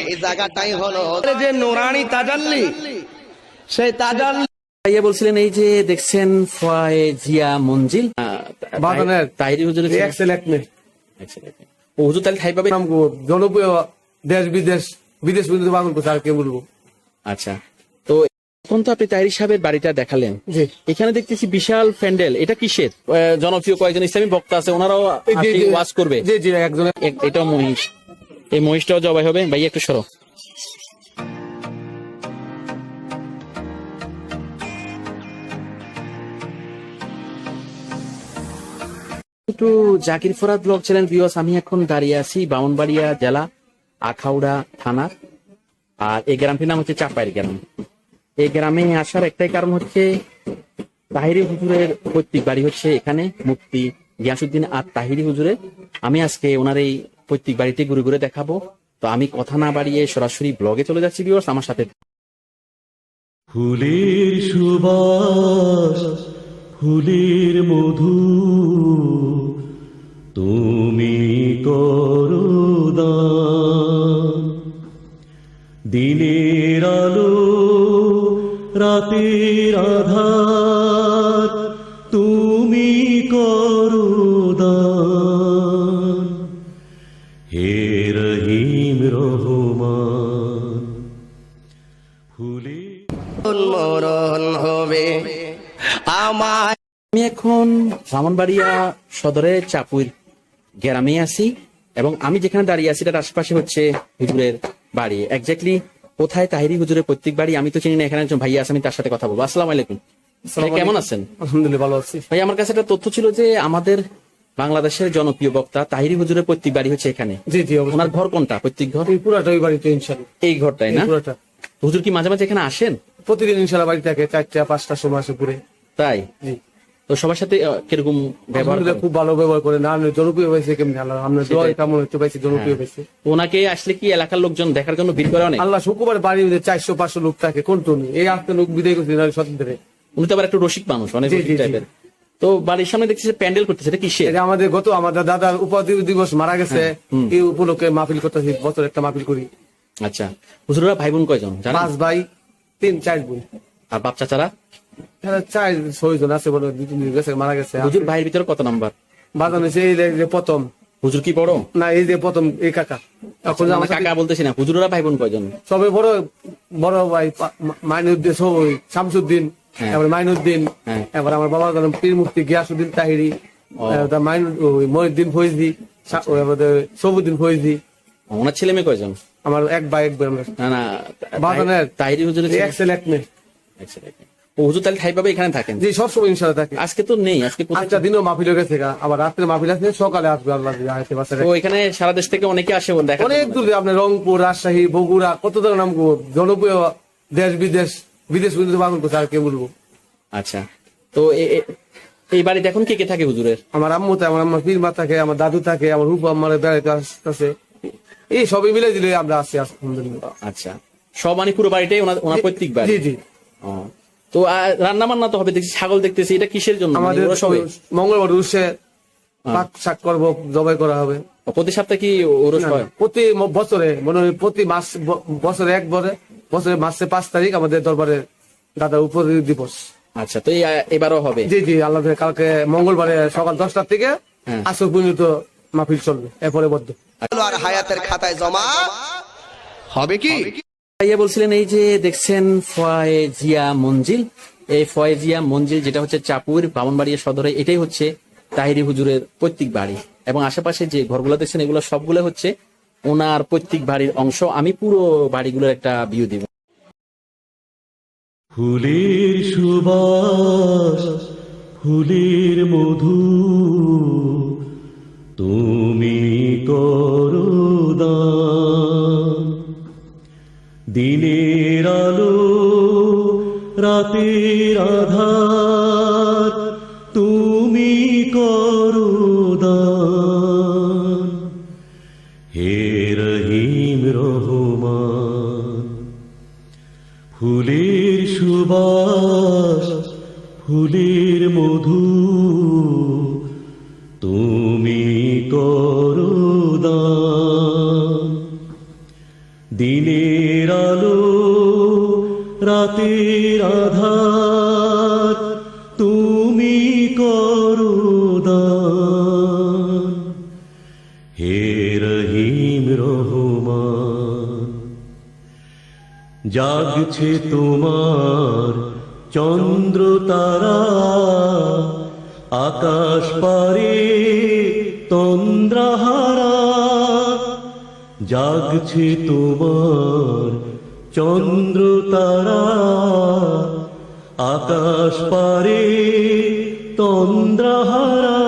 এই জায়গাটাই হলো যে নুরানি তাজাল্লি সেই তাজাল্লি ভাইয়া বলছিলেন এই যে দেখছেন ফয়ে মঞ্জিল বাগানের তাহিরি হুজুর এক্সেল এক মে ও হুজুর তাহলে ঠাই পাবে? জনপ্রিয় দেশ বিদেশ বিদেশ পর্যন্ত বাগান আর কে বলব? আচ্ছা। তো এখন তো আপনি তাহিরি সাহেবের বাড়িটা দেখালেন। জি। এখানে দেখতেছি বিশাল প্যান্ডেল। এটা কিসের? আহ, জনপ্রিয় কয়েকজন ইসলামী বক্তা আছে ওনারাও জি, আসি জি। ওয়াজ করবে। জি জি একজন। এক- এটাও মহিষ। এই মহিষটাও জবাই হবে। ভাই একটু সরো। একটু জাকির ফরাদ ব্লগ চ্যানেল বিওস আমি এখন দাঁড়িয়ে আছি বামনবাড়িয়া জেলা আখাউড়া থানা আর এই গ্রামটির নাম হচ্ছে চাপাইর গ্রাম। এই গ্রামে আসার একটাই কারণ হচ্ছে তাহিরি হুজুরের পৈতৃক বাড়ি হচ্ছে এখানে, মুফতি গিয়াসুদ্দিন আর তাহিরি হুজুরের। আমি আজকে ওনার এই পৈতৃক বাড়িতে ঘুরে ঘুরে দেখাবো। তো আমি কথা না বাড়িয়ে সরাসরি ব্লগে চলে যাচ্ছি বিওর্স আমার সাথে ফুলের সুবাস, ফুলের মধু, তুমি করো দিনের আলো রাতের আধার তুমি করো দান। হে রহিম রহমান ফুলের মরণ হবে আমার আমি এখন ব্রাহ্মণবাড়িয়া সদরে চাপুর গ্রামে আছি এবং আমি যেখানে দাঁড়িয়ে আছি তার আশেপাশে হচ্ছে হুজুরের বাড়ি। এক্স্যাক্টলি কোথায় তাহিরি হুজুরের প্রত্যেক বাড়ি? আমি তো চিনি না এখানে একজন ভাইয়া আছে আমি তার সাথে কথা বলব। আসসালাম আলাইকুম। কেমন আছেন? আলহামদুলিল্লাহ ভালো আছি। ভাই আমার কাছে একটা তথ্য ছিল যে আমাদের বাংলাদেশের জনপ্রিয় বক্তা তাহিরি হুজুরের প্রত্যেক বাড়ি হচ্ছে এখানে। জি জি ওনার ঘর কোনটা? প্রত্যেক ঘর? এই পুরাটা ওই বাড়িতে ইনশাল্লাহ এই ঘরটাই না? পুরাটা। হুজুর কি মাঝে মাঝে এখানে আসেন? প্রতিদিন ইনশাল্লাহ বাড়ি থাকে চারটা পাঁচটার সময় আসে পুরে তাই? জি। তো সবার সাথে কীরকম ব্যবহার খুব ভালো ব্যবহার করে না জনপ্রিয় হয়েছে কেমনি? আল্লাহ আপনার দোয়া কেমন হচ্ছে পাইছি জনপ্রিয় হয়েছে। ওনাকে আসলে কি এলাকার লোকজন দেখার জন্য ভিড় করে অনেক? আল্লাহ শুক্রবার বাড়ি চারশো পাঁচশো লোক থাকে কোন টনি এই লোক বিদায় করছে না উনি তো আবার একটু রসিক মানুষ অনেক রসিক। টাইপের তো বাড়ির সামনে দেখছি প্যান্ডেল করতেছে এটা এটা আমাদের গত আমাদের দাদার উপাধি দিবস মারা গেছে। এই উপলক্ষে মাহফিল করতেছি বছর একটা মাহফিল করি। আচ্ছা। হুজুরা ভাই বোন কয়জন? পাঁচ ভাই তিন চার বোন। আর বাপ চাচারা? এরা চার ছয় জন আছে বলে দুই তিন গেছে মারা গেছে। হুজুর ভাইয়ের ভিতরে কত নাম্বার? বাজানো এই যে প্রথম। হুজুর কি বড়? না এই যে প্রথম এই কাকা। এখন আমার আমার কাকা বলতেছি না ভাই বোন কয়জন? সবে বড় বড় ভাই মাইনুদ্দিন শামসুদ্দিন হ্যাঁ। এবার মাইনুদ্দিন হ্যাঁ। এবার আমার বাবা জানেন পীর মুফতি গিয়াসুদ্দিন তাহিরি মহিউদ্দিন ফৈজি সা- সবুদ্দিন ফৈজি। ওনার ছেলে মেয়ে কয়জন? আমার এক ভাই এক আমরা না না বাগানের তাহিরি হুজুরের ছেলে- এক্সেল এক মেয়ে। এক ছেলে। ও হুজুর তাহলে ঠাই পাবে এখানে থাকেন? জি সবসময় ইনশাল্লাহ থাকে। আজকে তো নেই আজকে কোথায় দিনও মাহফিল হয়ে গেছে আবার রাত্রে মাহফিল আছে সকালে আসবে আল্লাহ তো এখানে সারা দেশ থেকে অনেকে আসে দেখা অনেক দূর আপনার রংপুর রাজশাহী বগুড়া কত ধরনের নাম জনপ্রিয় দেশ বিদেশ বিদেশ আর কে বলব? আচ্ছা তো এই বাড়িতে এখন কে কে থাকে হুজুরের? আমার আম্মু থাকে আমার আমার পীর মা থাকে আমার দাদু থাকে আমার রূপ আমার বেড়াইতে আসতেছে এই সবই মিলে দিলে আমরা আছি আলহামদুলিল্লাহ। আচ্ছা সব মানে পুরো বাড়িটাই ওনার পৈতৃক বাড়ি? জি জি। তো রান্না বান্না তো হবে দেখছি ছাগল দেখতেছি এটা কিসের জন্য? মানে আমাদের সবাই? মঙ্গলবার উৎসে পাক শাক করব জবাই করা হবে। প্রতি সপ্তাহে কি ওরস হয়? প্রতি বছরে মনে হয় প্রতি মাস বছরে একবারে বছরে মাসে পাঁচ তারিখ আমাদের দরবারে দাদা উপরি দিবস। আচ্ছা তো এই এবারও হবে? জি জি আল্লাহ কালকে মঙ্গলবারে সকাল দশটার থেকে হ্যাঁ। আসর পর্যন্ত মাহফিল চলবে এরপরে বদ্ধ। আর হায়াতের খাতায় জমা হবে কি? ভাইয়া বলছিলেন, এই যে দেখছেন ফয়ে জিয়া মঞ্জিল, এই ফয়ে জিয়া মঞ্জিল যেটা হচ্ছে চাপুর বামনবাড়িয়া সদরে, এটাই হচ্ছে তাহিরি হুজুরের পৈতৃক বাড়ি। এবং আশেপাশে যে ঘরগুলো দেখছেন, এগুলো সবগুলো হচ্ছে ওনার পৈতৃক বাড়ির অংশ। আমি পুরো বাড়িগুলোর একটা ভিউ দিব। ফুলের সুবাস, ফুলের মধু, তুমি করো দিনের আলো, রাতের আধার, তুমি করো। হে রহিম রহমান, ফুলের সুবাস, ফুলের মধু, তুমি করো দান দিনের রাতের আধার, তুমি করো হে রহিম রহমান, জাগছে তোমার চন্দ্র তারা, আকাশ পারে তন্দ্রাহারা। জাগছে তোমার চন্দ্র তারা আকাশ পারে তন্দ্রাহারা,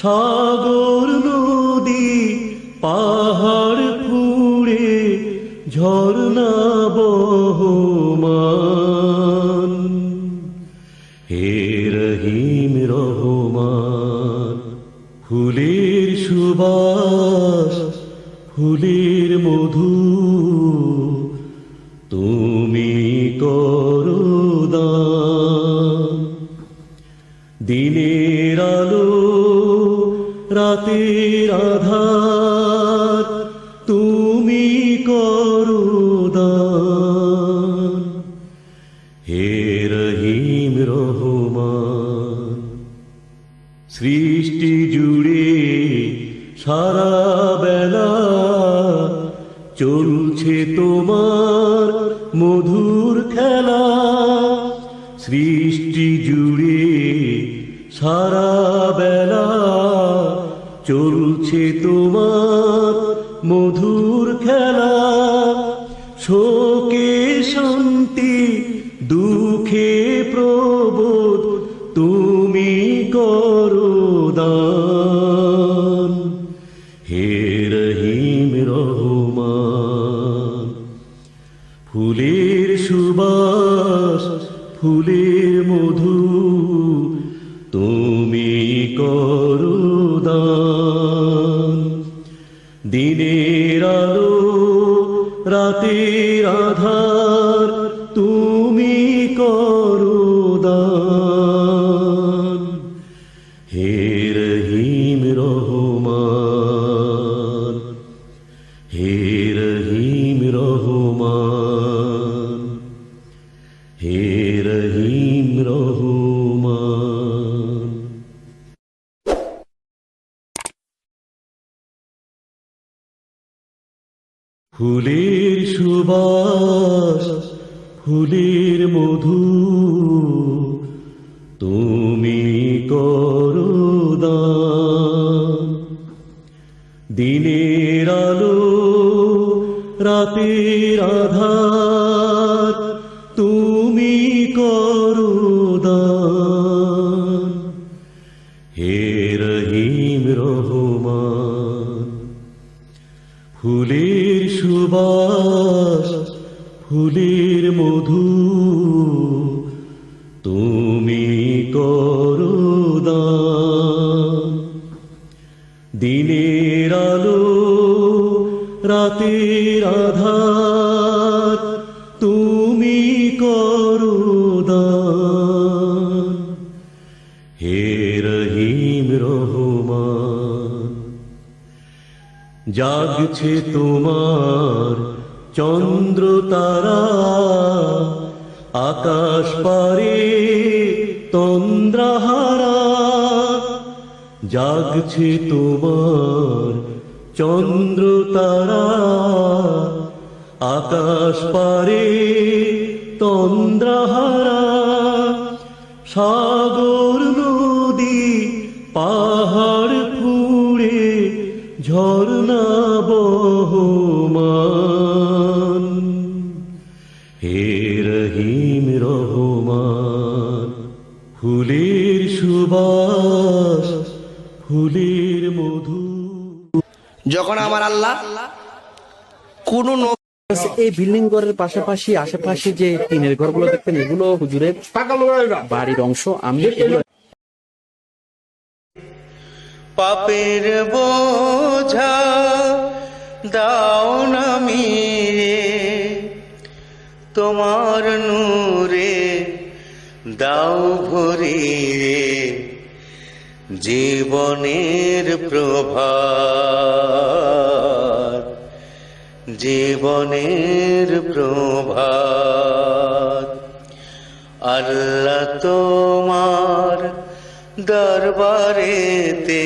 সাগর নদী পাহাড় ফুড়ে ঝর্ণা বহমান। হে রহিম রহমান, ফুলের সুবাস, ফুলের মধু চলছে তোমার মধুর খেলা সৃষ্টি জুড়ে সারা বেলা চলছে তোমার মধুর খেলা। শোকে শান্তি, দুঃখে ফুলের সুবাস ফুলের মধু তুমি করুদা দান হে রহিম রহমান। ফুলের সুবাস ফুলের মধু তুমি করো দান। দিনের আলো রাতের তুমি করো দান। হে রহিম রহমান ফুলের সুবাস ফুলের জাগছে তোমার চন্দ্র তারা। আকাশ পারে তন্দ্রাহারা। জাগছে তোমার চন্দ্র তারা। আকাশ পারে তন্দ্রাহারা। সাগর, নদী, পাহাড় ফুড়ে ঝর্ণা যখন আমার আল্লাহ কোন এই বিল্ডিং ঘরের পাশাপাশি আশেপাশে যে টিনের ঘরগুলো এগুলো হুজুরের বাড়ির অংশ। আমি পাপের বোঝা দাও না মিরে তোমার নূরে দাও ভরিয়ে জীবনের প্রভাত জীবনের প্রভাত আল্লাহ তোমার দরবারেতে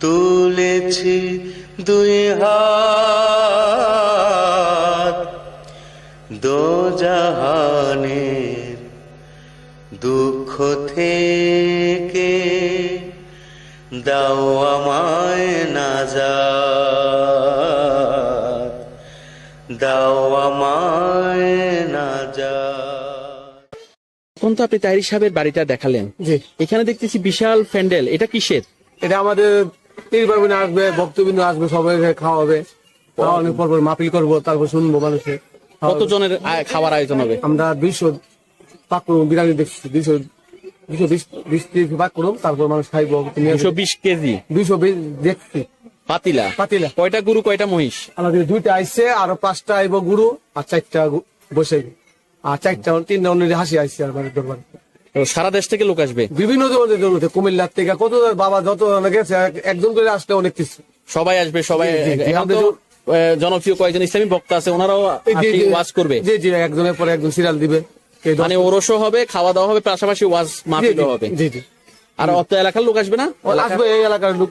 তুলেছি দুই হাত। দো জাহানের দুঃখ থেকে দাও আমায় নাজাত দাও আমায় নাজাত এখন তো আপনি তাহির সাহেবের বাড়িটা দেখালেন। জি। এখানে দেখতেছি বিশাল প্যান্ডেল। এটা কিসের? এটা আমাদের পার্বণে আসবে ভক্তবৃন্দ আসবে সবাই খাওয়াবে। খাওয়ানোর পর মাপিল করব তারপর শুনব মানুষের কতজনের আয়- খাবার আয়োজন হবে? আমরা দুইশো পাক বিরিয়ানি দেখছি দুইশো দুইশো বিশ বিশ তিরিশ পাক করব তারপর মানুষ খাইবো। দুশো বিশ কেজি? দুইশো বিশ দেখছি। পাতিলা? পাতিলা। কয়টা গরু কয়টা মহিষ? আমাদের দুইটা আরও পাঁচটা আইব গুরু আর চারটা বসে আর চারটা তিনটা অন্য হাসি আইসে আমাদের দরবারে। সারা দেশ থেকে লোক আসবে? বিভিন্ন ধরনের কুমিল্লার থেকে কত বাবা যত গেছে একজন করে আসলে অনেক কিছু। সবাই আসবে সবাই জনপ্রিয় কয়েকজন ইসলামী বক্তা আছে ওনারাও ওয়াজ করবে। জি জি একজনের পরে একজন সিরিয়াল দিবে। মানে ওরসও হবে খাওয়া দাওয়া হবে পাশাপাশি ওয়াজ মাহফিলও হবে। জি জি। আর অত এলাকার লোক আসবে না? আসবে এই এলাকার লোক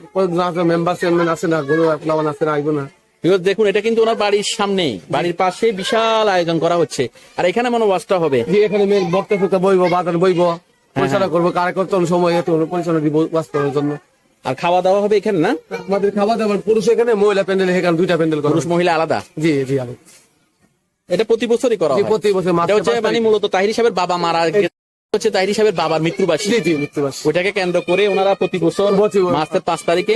মেম্বার চেয়ারম্যান আছে না কোনো প্লাবান আছে না আইবো না। Because দেখুন এটা কিন্তু ওনার বাড়ির সামনেই। বাড়ির পাশে বিশাল আয়োজন করা হচ্ছে। আর এখানে মনে হয় ওয়াজটা হবে। এখানে বক্তা ফুক্তা বইবো বাজার বইবো হ্যাঁ, পরিচালনা করব কার্যকর্তন সময় এত পরিচালনা দিব বাস করার জন্য। আর খাওয়া দাওয়া হবে এখানে না? আমাদের খাওয়া দাওয়ার পুরুষ এখানে মহিলা প্যান্ডেল এখানে দুইটা প্যান্ডেল পুরুষ মহিলা আলাদা? জি জি আমি এটা প্রতি বছরই করা হয়। প্রতি বছর মার্চের এটা হচ্ছে মানে মূলত তাহির সাহেবের বাবা মারা গেছে। হচ্ছে তাহির সাহেবের বাবার মৃত্যুবার্ষিকী। ওইটাকে কেন্দ্র করে ওনারা প্রতি বছর মাসের পাঁচ তারিখে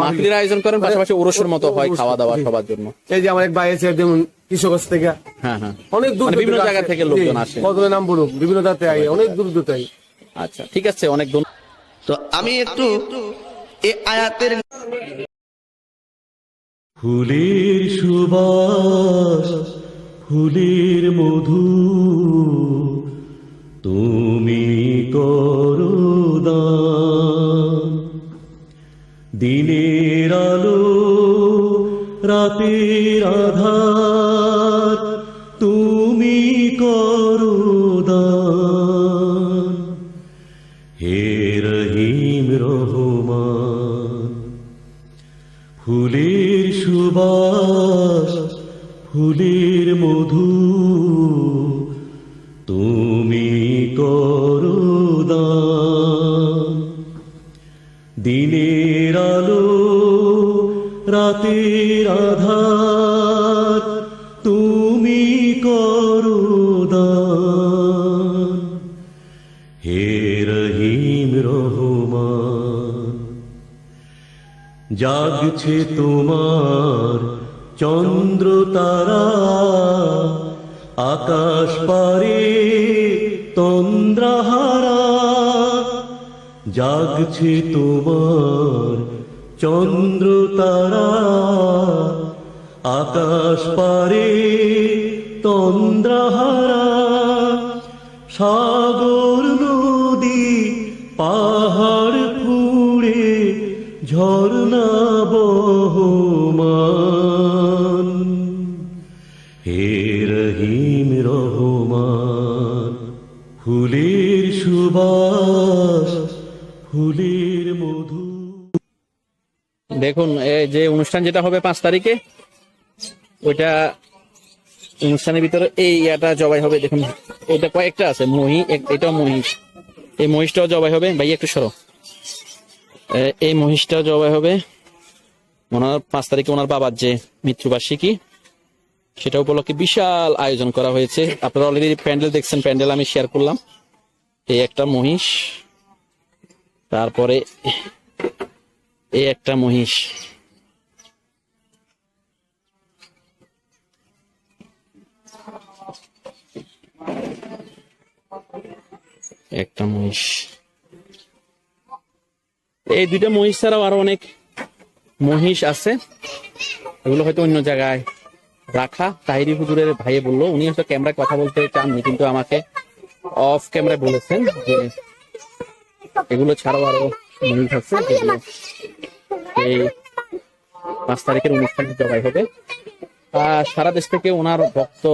মাহফিলের আয়োজন করেন পাশাপাশি ওরসের মতো হয় খাওয়া দাওয়া। সবার জন্য। এই যে আমার এক ভাই আছে যেমন কৃষক থেকে। হ্যাঁ হ্যাঁ। অনেক দূর মানে বিভিন্ন জায়গা থেকে লোকজন আসে। কত নাম বলুক বিভিন্ন অনেক দূর দূর আচ্ছা ঠিক আছে অনেক ধন্যবাদ তো আমি একটু এই আয়াতের ফুলের সুবাস ফুলের মধু। তুমি দিনের আলো, রাতের আধার, তুমি করো দান হে রহিম রহমান, ফুলের সুবাস ফুলের মধু, তুমি করো দান। দিনের আলো, রাতের আধার, তুমি করো দান। হে রহিম রহমান, জাগছে তোমার চন্দ্র তারা আকাশ পারে তন্দ্রাহারা। জাগছে তোমার চন্দ্র তারা আকাশ পারে তন্দ্রাহারা। সাগর, নদী, পাহাড় ফুড়ে ঝর্ণা হে রহিম রহমান, ফুলের সুবাস, ফুলের মধু। দেখুন যে অনুষ্ঠান যেটা হবে পাঁচ তারিখে, ওইটা অনুষ্ঠানের ভিতরে এই ইয়াটা জবাই হবে। দেখুন এটা কয়েকটা আছে, মহি এটাও মহিষ এই মহিষটাও জবাই হবে। ভাই, একটু সরো। এই মহিষটাও জবাই হবে। ওনার পাঁচ তারিখে ওনার বাবার যে মৃত্যুবার্ষিকী সেটা উপলক্ষে বিশাল আয়োজন করা হয়েছে। আপনারা অলরেডি প্যান্ডেল দেখছেন, প্যান্ডেল আমি শেয়ার করলাম। এই একটা মহিষ, তারপরে এই একটা মহিষ। একটা মহিষ। এই দুইটা মহিষ ছাড়াও আরও অনেক মহিষ আছে। এগুলো হয়তো অন্য জায়গায় রাখা। তাহিরি হুজুরের ভাইয়ে বলল উনি হয়তো ক্যামেরায় কথা বলতে চাননি কিন্তু আমাকে অফ ক্যামেরায় বলেছেন যে এগুলো ছাড়াও আরও মিল আছে যেগুলো এই পাঁচ তারিখের অনুষ্ঠানে জবাই হবে। আর সারা দেশ থেকে ওনার ভক্ত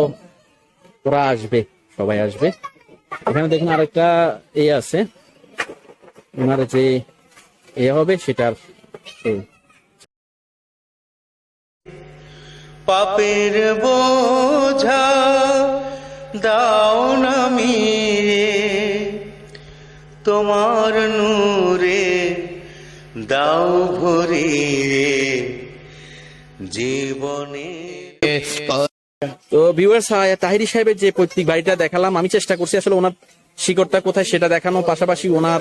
ওরা আসবে সবাই আসবে। এখানে দেখুন আরেকটা এ আছে। ওনার যে এ হবে সেটার পাপের বোঝা, দাও না মিরে। তোমার নূরে দাও ভরিয়ে জীবনে। তো ভিউয়ার্স তাহিরি সাহেবের যে পৈতৃক বাড়িটা দেখালাম, আমি চেষ্টা করছি আসলে ওনার শিকড়টা কোথায় সেটা দেখানো পাশাপাশি ওনার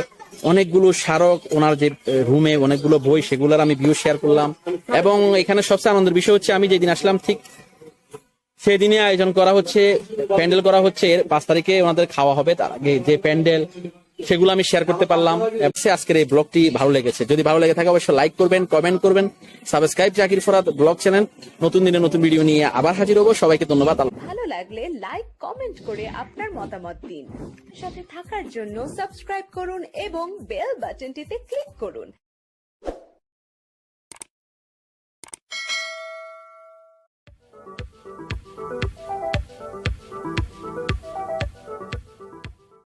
অনেকগুলো স্মারক, ওনার যে রুমে অনেকগুলো বই সেগুলোর আমি ভিউ শেয়ার করলাম। এবং এখানে সবচেয়ে আনন্দের বিষয় হচ্ছে, আমি যেদিন আসলাম, ঠিক সেদিনে আয়োজন করা হচ্ছে, প্যান্ডেল করা হচ্ছে পাঁচ তারিখে ওনাদের খাওয়া হবে, তার আগে যে প্যান্ডেল সেগুলো আমি শেয়ার করতে পারলাম। আজকের এই ব্লগটি ভালো লেগেছে। যদি ভালো লেগে থাকে, অবশ্যই লাইক করবেন কমেন্ট করবেন subscribe Zakir Farat blog channel নতুন দিনে নতুন ভিডিও নিয়ে আবার হাজির হব। সবাইকে ধন্যবাদ। ভালো লাগলে লাইক কমেন্ট করে আপনার মতামত দিন। সাথে থাকার জন্য সাবস্ক্রাইব করুন এবং বেল বাটনটিতে ক্লিক করুন।